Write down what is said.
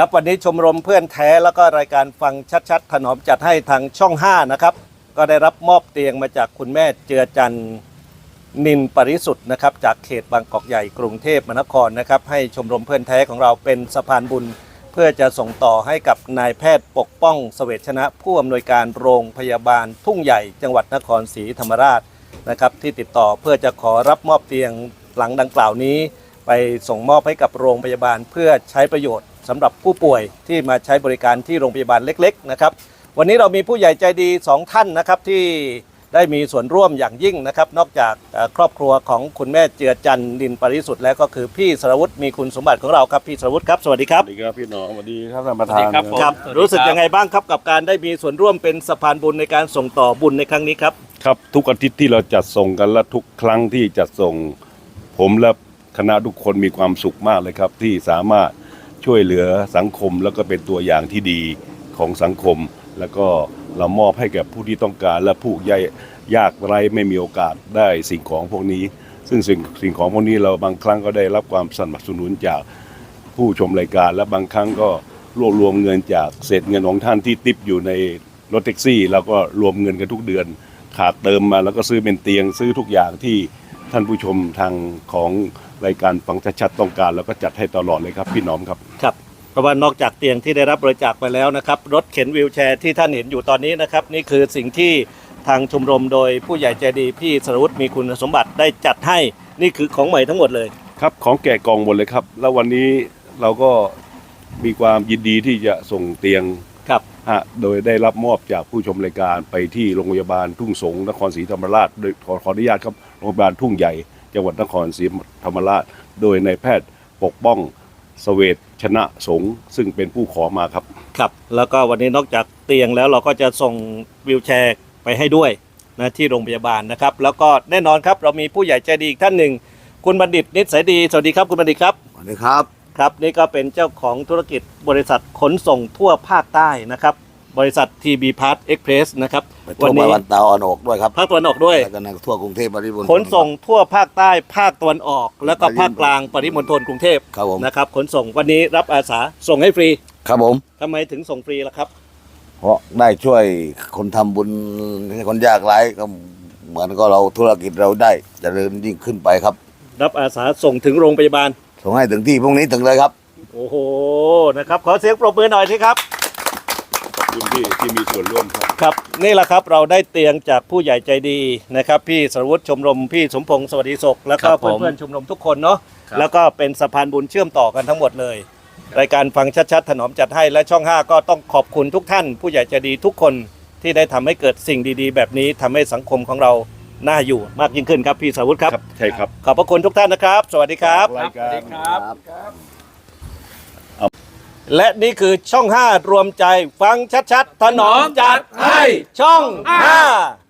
ครับวันนี้ชมรมเพื่อนแท้แล้วก็รายการฟังชัดๆถนอมจัดให้ทางช่อง 5 นะครับ ก็ได้รับมอบเตียงมาจากคุณแม่เจือจันนินปริสุทธ์นะครับ จากเขตบางกอกใหญ่กรุงเทพมหานครนะครับ ให้ชมรมเพื่อนแท้ของเราเป็นสะพานบุญ เพื่อจะส่งต่อให้กับนายแพทย์ปกป้องเสวชนะ ผู้อำนวยการโรงพยาบาลทุ่งใหญ่ จังหวัดนครศรีธรรมราชนะครับ ที่ติดต่อเพื่อจะขอรับมอบเตียงหลังดังกล่าวนี้ ไปส่งมอบให้กับโรงพยาบาลเพื่อใช้ประโยชน์ สำหรับผู้ป่วยที่มาใช้บริการที่โรงพยาบาลเล็กๆนะครับวันนี้เรามีผู้ใหญ่ใจดี 2 ท่านนะครับที่ได้มีส่วนร่วมอย่างยิ่งนะครับ นอกจากเอ่อครอบครัวของคุณแม่เจือจันทร์ดินปริสุทธิ์แล้วก็คือพี่สรวุฒิมีคุณสมบัติของเราครับพี่สรวุฒิครับสวัสดีครับสวัสดีครับพี่น้องสวัสดีครับท่านประสวัสธาดีนครับผมครับสวัสดีครับรู้สึกยังไงบ้างครับกับการได้มีส่วนร่วมเป็นสะพานบุญในการส่งต่อบุญในครั้งนี้ครับครับทุกอาทิตย์ที่เราจัดส่งกันและทุกครั้งที่จัดส่ง ผมและคณะทุกคนมีความสุขมากเลยครับที่สามารถ ช่วยเหลือสังคมแล้วก็เป็นตัวอย่างที่ดีของสังคม แล้วก็เรามอบให้แก่ผู้ที่ต้องการและผู้ยยากไร้ไม่มีโอกาสได้สิ่งของพวกนี้ ซึ่งสิ่งสิ่งของพวกนี้เราบางครั้งก็ได้รับความสนับสนุนจากผู้ชมรายการ และบางครั้งก็รวบรวมเงินจากเศษเงินของท่านที่ติปอยู่ในรถแท็กซี่แล้วก็รวมเงินกันทุกเดือน ขาดเติมมาแล้วก็ซื้อเป็นเตียงซื้อทุกอย่างที่ ท่านผู้ชมทางของรายการฟังชัดๆต้องการแล้วก็จัดให้ตลอดเลยครับพี่หน้อมครับ ครับ เพราะว่านอกจากเตียงที่ได้รับบริจาคไปแล้วนะครับ รถเข็นวีลแชร์ที่ท่านเห็นอยู่ตอนนี้นะครับ นี่คือสิ่งที่ทางชมรมโดยผู้ใหญ่ใจดีพี่สรวุฒิมีคุณสมบัติได้จัดให้นี่คือของใหม่ทั้งหมดเลย ครับของแกะกล่องหมดเลยครับ แล้ววันนี้เราก็มีความยินดีที่จะส่งเตียงครับฮะโดยได้รับมอบจากผู้ชมรายการไปที่โรงพยาบาลทุ่งสง นครศรีธรรมราชโดยขอขออนุญาตครับ โรงพยาบาลทุ่งใหญ่ จังหวัดนครศรีธรรมราช โดยนายแพทย์ปกป้องเสเวตชนะสงฆ์ซึ่งเป็นผู้ขอมาครับ ครับ แล้วก็วันนี้นอกจากเตียงแล้วเราก็จะส่งวีลแชร์ไปให้ด้วยนะที่โรงพยาบาลนะครับ แล้วก็แน่นอนครับเรามีผู้ใหญ่ใจดีอีกท่านหนึ่ง คุณบัณฑิตนิสัยดี สวัสดีครับคุณบัณฑิตครับ สวัสดีครับ ครับนี่ก็เป็นเจ้าของธุรกิจบริษัทขนส่งทั่วภาคใต้นะครับ บริษัท TB Part Express นะครับไปทั่วมาวันตาออนอกด้วยครับภาคตะวันออกด้วยแล้วก็ในทั่วกรุงเทพปริมณฑลขนส่งทั่วภาคใต้ภาคตะวันออก แล้วก็ภาคกลางปริมณฑลกรุงเทพครับผมนะครับขนส่งวันนี้รับอาสาส่งให้ฟรีครับผมทำไมถึงส่งฟรีล่ะครับ เพราะได้ช่วยคนทำบุญให้คนยากไร้ก็เหมือนก็เราธุรกิจเราได้เจริญยิ่งขึ้นไปครับ รับอาสาส่งถึงโรงพยาบาลส่งให้ถึงที่พรุ่งนี้ถึงเลยครับ โอ้โหนะครับ ขอเสียงปรบมือหน่อยสิครับขอบ คุณที่ที่มีส่วนร่วมครับ ครับนี่แหละครับเราได้เตียงจากผู้ใหญ่ใจดีนะครับ พี่สรวุฒิชมรมพี่สมพงศ์สวัสดีศกแล้วก็ครับผมเพื่อนๆชมรมทุกคนเนาะครับ แล้วก็เป็นสะพานบุญเชื่อมต่อกันทั้งหมดเลย รายการฟังชัดๆถนอมจัดให้และช่อง 5 ก็ต้องขอบคุณทุกท่าน ผู้ใหญ่ใจดีทุกคนที่ได้ทำให้เกิดสิ่งดีๆ แบบนี้ทำให้สังคมของเราน่าอยู่มากยิ่งขึ้นครับพี่สรวุฒิครับ ใช่ครับ ขอบพระคุณทุกท่านนะครับ สวัสดีครับ รายการ และนี่คือช่อง 5 รวมใจฟังชัดๆถนอมจัดให้ช่อง 5